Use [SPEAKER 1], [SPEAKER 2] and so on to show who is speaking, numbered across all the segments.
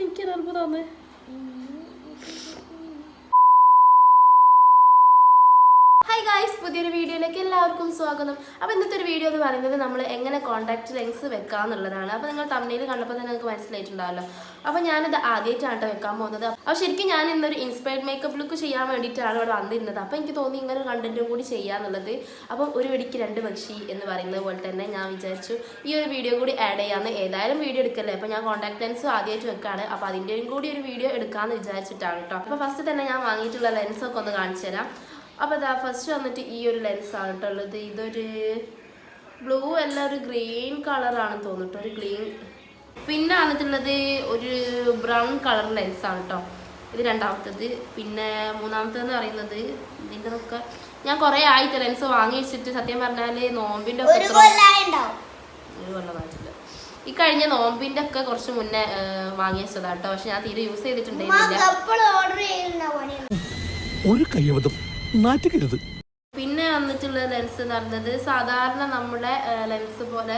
[SPEAKER 1] എങ്ങനെ വെച്ച് എനിക്കൊരു അത്ഭുതമാണ് ഹായ് ഗായ്സ് പുതിയൊരു വീഡിയോയിലേക്ക് എല്ലാവർക്കും സ്വാഗതം. അപ്പോൾ ഇന്നത്തെ ഒരു വീഡിയോ എന്ന് പറയുന്നത് നമ്മൾ എങ്ങനെ കോൺടാക്ട് ലെൻസ് വെക്കാന്നുള്ളതാണ്. അപ്പോൾ നിങ്ങൾ തമ്മിൽ കണ്ടപ്പോൾ തന്നെ നിങ്ങൾക്ക് മനസ്സിലായിട്ടുണ്ടാവല്ലോ. അപ്പോൾ ഞാനിത് ആദ്യമായിട്ടാണ് വെക്കാൻ പോകുന്നത്. അപ്പോൾ ശരിക്കും ഞാൻ ഇന്നൊരു ഇൻസ്പയർഡ് മേക്കപ്പ് ലുക്ക് ചെയ്യാൻ വേണ്ടിയിട്ടാണ് ഇവിടെ വന്നിരുന്നത്. അപ്പോൾ എനിക്ക് തോന്നി ഇങ്ങനെ കണ്ടന്റും കൂടി ചെയ്യാന്നുള്ളത്. അപ്പോൾ ഒരു വെടിക്ക് രണ്ട് പക്ഷി എന്ന് പറയുന്നത് പോലെ തന്നെ ഞാൻ വിചാരിച്ചു ഈ ഒരു വീഡിയോ കൂടി ആഡ് ചെയ്യാമെന്ന് ഏതായാലും വീഡിയോ എടുക്കല്ലേ? അപ്പോൾ ഞാൻ കോൺടാക്ട് ലെൻസ് ആദ്യമായിട്ട് വെക്കാണ്. അപ്പോൾ അതിന്റെയും കൂടി ഒരു വീഡിയോ എടുക്കാമെന്ന് വിചാരിച്ചിട്ടാണ് കേട്ടോ. അപ്പോൾ ഫസ്റ്റ് തന്നെ ഞാൻ വാങ്ങിയിട്ടുള്ള ലെൻസൊക്കെ ഒന്ന് കാണിച്ചു തരാം. അപ്പോൾ ഇതാ ഫസ്റ്റ് വന്നിട്ട് ഈ ഒരു ലെൻസ് ആണ് കേട്ടോ ഉള്ളത്. ഇതൊരു ബ്ലൂ അല്ല ഒരു ഗ്രീൻ കളറാണ് തോന്നിട്ടോ ഒരു ഗ്രീൻ പിന്നെ വന്നിട്ടുള്ളത് ഒരു ബ്രൗൺ കളർ ലെൻസ് ആണ് കേട്ടോ ഇത് രണ്ടാമത്തേത്. പിന്നെ മൂന്നാമത്തേന്ന് പറയുന്നത് ഇതിന്റെ ഒക്കെ ഞാൻ കുറേ ആയിട്ട് ലെൻസ് വാങ്ങി വെച്ചിട്ട് സത്യം പറഞ്ഞാൽ നോമ്പിന്റെ ഒക്കെ
[SPEAKER 2] ഒരു
[SPEAKER 1] ഈ കഴിഞ്ഞ നോമ്പിന്റെ ഒക്കെ കുറച്ച് മുന്നേ വാങ്ങി വെച്ചതാട്ടോ പക്ഷെ ഞാൻ തീരെ യൂസ് ചെയ്തിട്ടുണ്ടായിരുന്നില്ല.
[SPEAKER 3] ഒരു കയ്യബദ്ധം. നാറ്റുകരുത്
[SPEAKER 1] പിന്നെ വന്നിട്ടുള്ള ലെൻസ് എന്ന് പറഞ്ഞത് സാധാരണ നമ്മുടെ ലെൻസ് പോലെ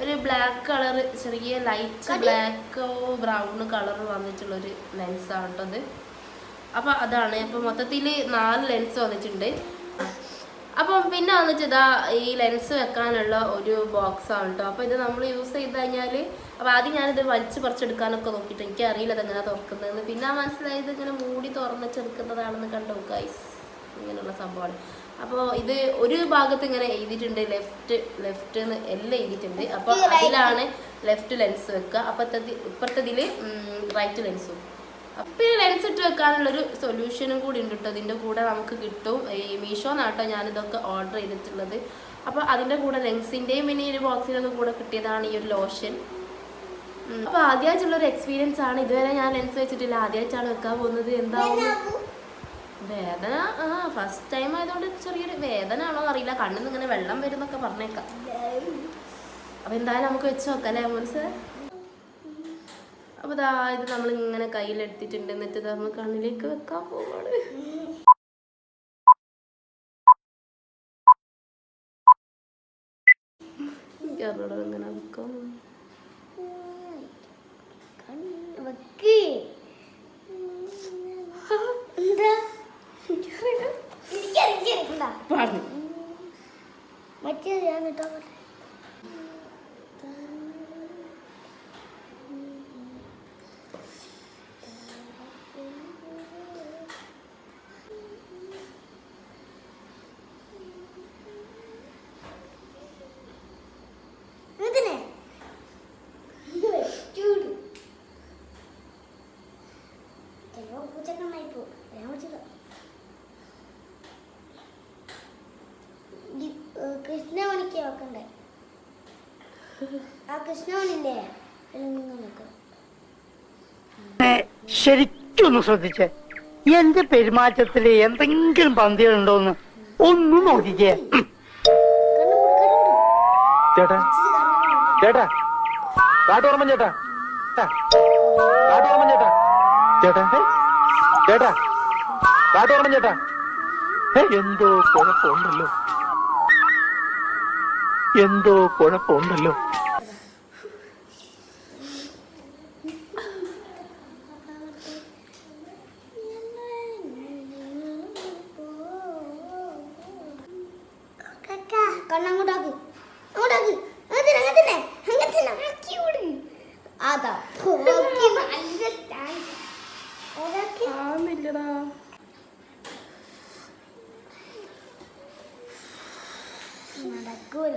[SPEAKER 1] ഒരു ബ്ലാക്ക് കളർ ചെറിയ ലൈറ്റ് ബ്ലാക്കോ ബ്രൗൺ കളർ വന്നിട്ടുള്ള ഒരു ലെൻസ് ആണ് കേട്ടോ അത് അപ്പോൾ അതാണ്. അപ്പോൾ മൊത്തത്തിൽ നാല് ലെൻസ് വന്നിട്ടുണ്ട്. അപ്പം പിന്നെ വന്നിട്ട് ഇതാ ഈ ലെൻസ് വെക്കാനുള്ള ഒരു ബോക്സ് ആണ് കേട്ടോ അപ്പോൾ ഇത് നമ്മൾ യൂസ് ചെയ്ത് കഴിഞ്ഞാൽ അപ്പോൾ ആദ്യം ഞാനിത് വലിച്ചു പറിച്ചെടുക്കാനൊക്കെ നോക്കിയിട്ട് എനിക്ക് അറിയില്ല അതെങ്ങനെ തുറക്കുന്നതെന്ന്. പിന്നെ മനസ്സിലായത് ഇങ്ങനെ മൂടി തുറന്നിട്ടെടുക്കുന്നതാണെന്ന് കണ്ടു ഗൈസ് ഇങ്ങനെയുള്ള സംഭവമാണ്. അപ്പോൾ ഇത് ഒരു ഭാഗത്ത് ഇങ്ങനെ എഴുതിയിട്ടുണ്ട് ലെഫ്റ്റ് ലെഫ്റ്റ് എന്ന് എല്ലാം എഴുതിയിട്ടുണ്ട്. അപ്പോൾ അതിലാണ് ലെഫ്റ്റ് ലെൻസ് വെക്കുക. അപ്പത്തതി ഇപ്പുറത്തതിൽ റൈറ്റ് ലെൻസ് പിന്നെ ലെൻസ് ഇട്ട് വെക്കാനുള്ളൊരു സൊല്യൂഷനും കൂടി ഉണ്ട് കേട്ടോ ഇതിന്റെ കൂടെ നമുക്ക് കിട്ടും. ഈ മീഷോ നാട്ടോ ഞാനിതൊക്കെ ഓർഡർ ചെയ്തിട്ടുള്ളത്. അപ്പോൾ അതിന്റെ കൂടെ ലെൻസിന്റെയും പിന്നെ ഈ ഒരു ബോക്സിനൊക്കെ കൂടെ കിട്ടിയതാണ് ഈ ഒരു ലോഷൻ അപ്പോൾ ആദ്യമായിട്ടുള്ളൊരു എക്സ്പീരിയൻസ് ആണ്. ഇതുവരെ ഞാൻ ലെൻസ് വെച്ചിട്ടില്ല. ആദ്യമായിട്ടാണ് വെക്കാൻ പോകുന്നത്. എന്താവും? വേദന ആ ഫസ്റ്റ് ടൈം ആയതുകൊണ്ട് ചെറിയൊരു വേദന ആണോ അറിയില്ല. കണ്ണിൽ ഇങ്ങനെ വെള്ളം വരുന്നൊക്കെ പറഞ്ഞേക്കാം. അപ്പോൾ എന്തായാലും നമുക്ക് വെച്ച് നോക്കാം അല്ലേ മോൻസ് അപ്പോൾ ഇതാ ഇത് നമ്മൾ ഇങ്ങനെ കയ്യിലെടുത്തിട്ടുണ്ട്. എന്നിട്ട് നമ്മൾ കണ്ണിലേക്ക് വെക്കാൻ പോവാണ്. എനിക്കറിഞ്ഞൂടാ വെക്ക്.
[SPEAKER 2] എന്താ?
[SPEAKER 1] പറഞ്ഞു
[SPEAKER 2] മറ്റേ ഞാൻ കിട്ടാൻ ഇതിനെ ഇത് വെച്ചൂട് ചിലപ്പോ പൂച്ചക്കണ്ണായി പോകും ഞാൻ വെച്ചില്ല ഈ, ഏ, കൃഷ്ണമണിക്ക് വെക്കണ്ടേ
[SPEAKER 4] ഒന്ന് ശ്രദ്ധിച്ചേ. എന്റെ പെരുമാറ്റത്തിൽ എന്തെങ്കിലും പന്തികളുണ്ടോന്ന് ഒന്ന് നോക്കിക്കേ.
[SPEAKER 3] ചേട്ടാ ചേട്ടാ കാട്ടോർമ്മൻ ചേട്ടാ. കാട്ടോർമ്മൻ ചേട്ടാ. ചേട്ടാ ചേട്ടാ കാട്ടോർമ്മൻ ചേട്ടാ. ഏ, എന്തോ കുഴപ്പമുണ്ടല്ലോ. എന്തോ കുഴപ്പമുണ്ടല്ലോ.
[SPEAKER 2] കണ്ണങ്ങോട്ടാക്ക് അങ്ങോട്ടാക്ക് അങ്ങനെ അങ്ങനെ അങ്ങനെ ആക്കി വിട് അതാ ഓക്കേ, നല്ല stand. അതൊക്കെ
[SPEAKER 1] ആന്നില്ലടാ
[SPEAKER 2] നടക്കൂല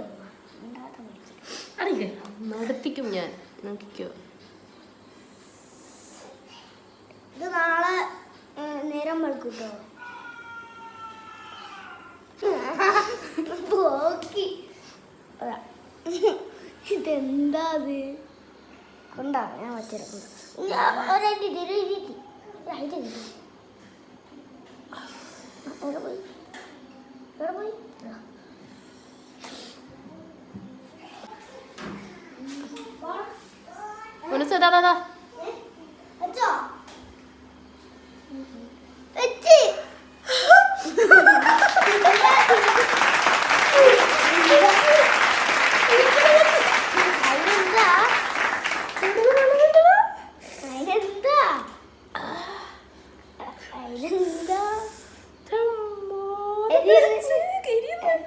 [SPEAKER 2] ഉണ്ടാത്ത മനുഷ്യൻ.
[SPEAKER 1] അറിയില്ലേ നടത്തിക്കും ഞാൻ. നോക്കിക്കോ.
[SPEAKER 2] ഇത് നാളെ നേരം വെളുക്കൂട്ടോ. പോക്കി. ഇതെന്താ അത് കൊണ്ടാ ഞാൻ 그렇지 나나나 맞죠?
[SPEAKER 1] 맞지?
[SPEAKER 2] 이리는 이리는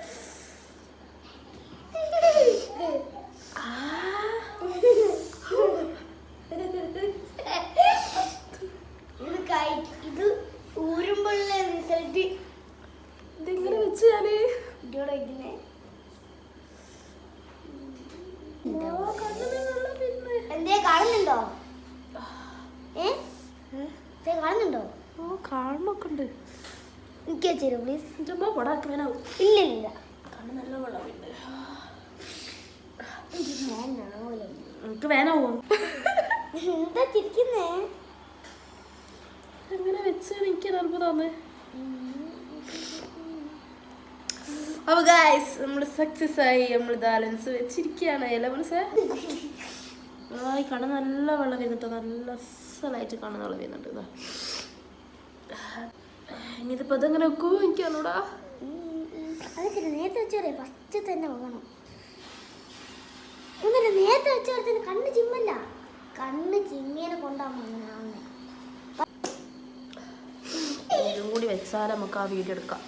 [SPEAKER 2] കുട്ടിയോട് വയ്ക്കുന്നേ എന്തേ കാണുന്നുണ്ടോ? ഏ? കാണുന്നുണ്ടോ?
[SPEAKER 1] ഓ കാണുന്നൊക്കെ ഉണ്ട്
[SPEAKER 2] എനിക്ക് വെച്ചേരും പ്ലീസ്
[SPEAKER 1] ചുമ്മാ
[SPEAKER 2] ഇല്ല ഇല്ല.
[SPEAKER 1] കണ്ണ് നല്ല വെള്ളമുണ്ട്. എനിക്ക് വേനാവോ
[SPEAKER 2] എന്താ ചിരിക്കുന്നേ?
[SPEAKER 1] അങ്ങനെ വെച്ച് എനിക്ക് അത്ഭുതമാണ് അപ്പൊ ഗായ്സ് നമ്മൾ സക്സസ് ആയി നമ്മൾ ബാലൻസ് വെച്ചിരിക്കുകയാണ് അല്ലേ മനസ്സേ? നല്ല വെള്ളം വരുന്നുണ്ട് നല്ല അസലായിട്ട് കണ്ണ് വെള്ളം വരുന്നുണ്ട് ഇതാ അതങ്ങനെ ഇതെങ്ങനെ വെക്കുമോ എനിക്കാണോടാ
[SPEAKER 2] അതൊക്കെ നേരത്തെ വെച്ചോരെ ഫസ്റ്റ് തന്നെ പോകണം. ഒന്നല്ല നേരത്തെ വെച്ചോരെ തന്നെ കണ്ണ് ചിമ്മല്ല. കണ്ണ് ചിമ്മിയെ കൊണ്ടാകുമ്പോ അങ്ങനെ ആവുന്നേ
[SPEAKER 1] ഇതും കൂടി വെച്ചാൽ നമുക്ക് ആ വീഡിയോ എടുക്കാം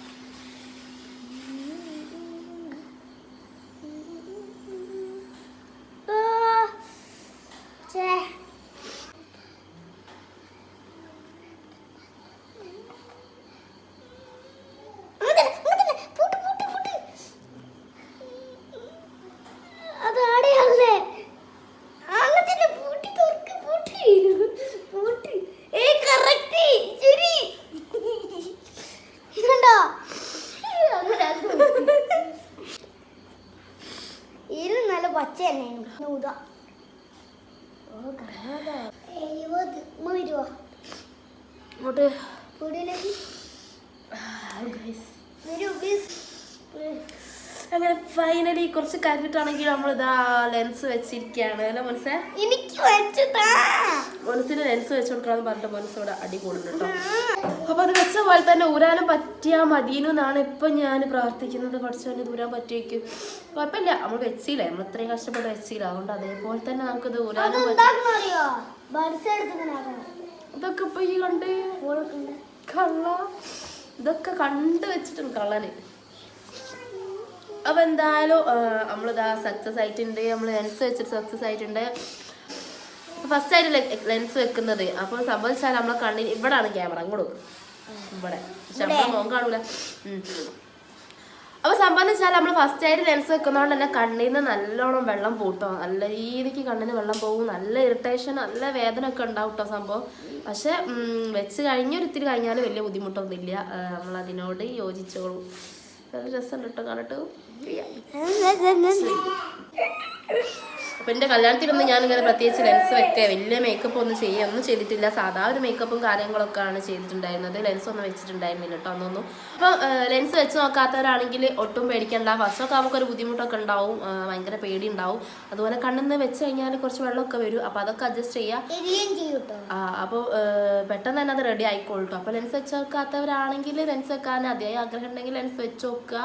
[SPEAKER 2] ആ, ഛേ. അങ്ങോട്ടല്ല, അങ്ങോട്ടല്ല. പൂട്ട്, പൂട്ട്, പൂട്ട്. അത് ആടെയല്ലേ? അങ്ങോട്ടല്ല, പൂട്ടി തുറക്ക്, പൂട്ടി. പൂട്ടി. ഏയ്, correct. ശരി. ഇതുണ്ടോ? അങ്ങനെ അത് പൂട്ടി. ഇതിന് തന്നെയാണ് ഓ കാണാതെ എഴുപത് ഉമ്മ വരുവോ?
[SPEAKER 1] ഇങ്ങോട്ട്.
[SPEAKER 2] വീടിലേക്ക്. വരൂ പ്ലീസ്
[SPEAKER 1] അങ്ങനെ ഫൈനലി കുറച്ച് കഴിഞ്ഞിട്ടാണെങ്കിൽ നമ്മൾ ഇതാ ലെൻസ് വെച്ചിരിക്കുകയാണ്. അല്ലേ മനസ്സേ?
[SPEAKER 2] എനിക്ക്
[SPEAKER 1] മനസ്സിന് ലെൻസ് വെച്ച് കൊടുക്കണം പറഞ്ഞിട്ട് മനസ്സോടെ അടി കൂടുന്നുണ്ട് അപ്പൊ അത് വെച്ച പോലെ തന്നെ ഊരാനും പറ്റിയാ മതിയെന്നു എന്നാണ് ഇപ്പൊ ഞാൻ പ്രാർത്ഥിക്കുന്നത്. പഠിച്ചവന് ദൂരാൻ പറ്റിയേക്കും. കുഴപ്പമില്ല. നമ്മൾ വെച്ചില്ല? നമ്മൾ ഇത്രയും കഷ്ടപ്പെട്ട് വെച്ചില്ല. അതുകൊണ്ട് അതേപോലെ തന്നെ നമുക്കിത് ഊരാനും
[SPEAKER 2] ബഡ്സ്
[SPEAKER 1] ഇതൊക്കെ ഇപ്പൊ ഈ കണ്ട്. കള്ള. ഇതൊക്കെ കണ്ട് വെച്ചിട്ടുണ്ട് കള്ളന്. അപ്പൊ എന്തായാലും നമ്മളിതാ സക്സസ് ആയിട്ടുണ്ട്. നമ്മൾ ലെൻസ് വെച്ചിട്ട് സക്സസ് ആയിട്ടുണ്ട്. ഫസ്റ്റ് ആയിട്ട് ലെൻസ് വെക്കുന്നത്. അപ്പോൾ സംഭവിച്ചാൽ നമ്മളെ കണ്ണിന് ഇവിടാണ് ക്യാമറ അങ്ങോട്ട് വെക്കും. ഇവിടെ. പക്ഷെ നമ്മളെ മുഖം കാണൂല. ഉം. അപ്പൊ സംഭവം വെച്ചാൽ നമ്മൾ ഫസ്റ്റ് ആയിട്ട് ലെൻസ് വെക്കുന്നതുകൊണ്ട് തന്നെ കണ്ണിൽ നിന്ന് നല്ലോണം വെള്ളം പൂട്ടോ. നല്ല രീതിക്ക് കണ്ണിന് വെള്ളം പോകും. നല്ല ഇറിറ്റേഷൻ നല്ല വേദന ഒക്കെ ഉണ്ടാവും കേട്ടോ സംഭവം. പക്ഷെ വെച്ച് കഴിഞ്ഞൊരിത്തിരി കഴിഞ്ഞാൽ വലിയ ബുദ്ധിമുട്ടൊന്നുമില്ല. നമ്മൾ അതിനോട് യോജിച്ചോളും. നല്ല രസമുണ്ട് കേട്ടോ കണ്ടിട്ട്. അപ്പൊ എന്റെ കല്യാണത്തിലൊന്നും ഞാനിങ്ങനെ പ്രത്യേകിച്ച് ലെൻസ് വെക്കുക വലിയ മേക്കപ്പ് ഒന്നും ചെയ്യുക ഒന്നും ചെയ്തിട്ടില്ല. സാധാ ഒരു മേക്കപ്പും കാര്യങ്ങളൊക്കെ ആണ് ചെയ്തിട്ടുണ്ടായിരുന്നത്. ലെൻസ് ഒന്നും വെച്ചിട്ടുണ്ടായിരുന്നില്ല കേട്ടോ അന്നൊന്നും. അപ്പോൾ ലെൻസ് വെച്ച് നോക്കാത്തവരാണെങ്കിൽ ഒട്ടും പേടിക്കണ്ട. ഫസ്റ്റൊക്കെ നമുക്കൊരു ബുദ്ധിമുട്ടൊക്കെ ഉണ്ടാവും. ഭയങ്കര പേടി ഉണ്ടാവും അതുപോലെ കണ്ണിന്ന് വെച്ച് കഴിഞ്ഞാൽ കുറച്ച് വെള്ളമൊക്കെ വരും. അപ്പോൾ അതൊക്കെ അഡ്ജസ്റ്റ് ചെയ്യുക
[SPEAKER 2] ചെയ്യും
[SPEAKER 1] ആ അപ്പോൾ പെട്ടെന്ന് തന്നെ അത് റെഡി ആയിക്കോളൂ അപ്പോൾ ലെൻസ് വെച്ച് നോക്കാത്തവരാണെങ്കിൽ ലെൻസ് വെക്കാൻ അതിയായി ആഗ്രഹം ഉണ്ടെങ്കിൽ ലെൻസ് വെച്ച് നോക്കുക.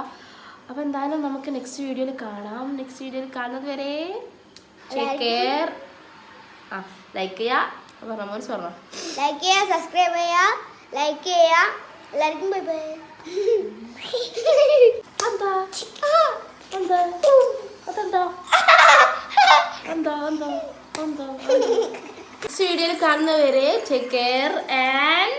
[SPEAKER 1] അപ്പോൾ എന്തായാലും നമുക്ക് നെക്സ്റ്റ് വീഡിയോയിൽ കാണാം. നെക്സ്റ്റ് വീഡിയോയിൽ കാണുന്നത് വരെ കെയർ ആ ലൈക്ക് ചെയ്യുക അപ്പോൾ റമോൻസ് പറഞ്ഞോ
[SPEAKER 2] ലൈക്ക് ചെയ്യുക സബ്സ്ക്രൈബ് ചെയ്യുക ലൈക്ക് ചെയ്യുക എല്ലാവർക്കും ബൈ ബൈ
[SPEAKER 1] എന്താ എന്താ അതെന്താ എന്താ എന്താ എന്താ വീഡിയോയിൽ കാണുന്നവരെ ടേക്ക് കെയർ ആൻഡ്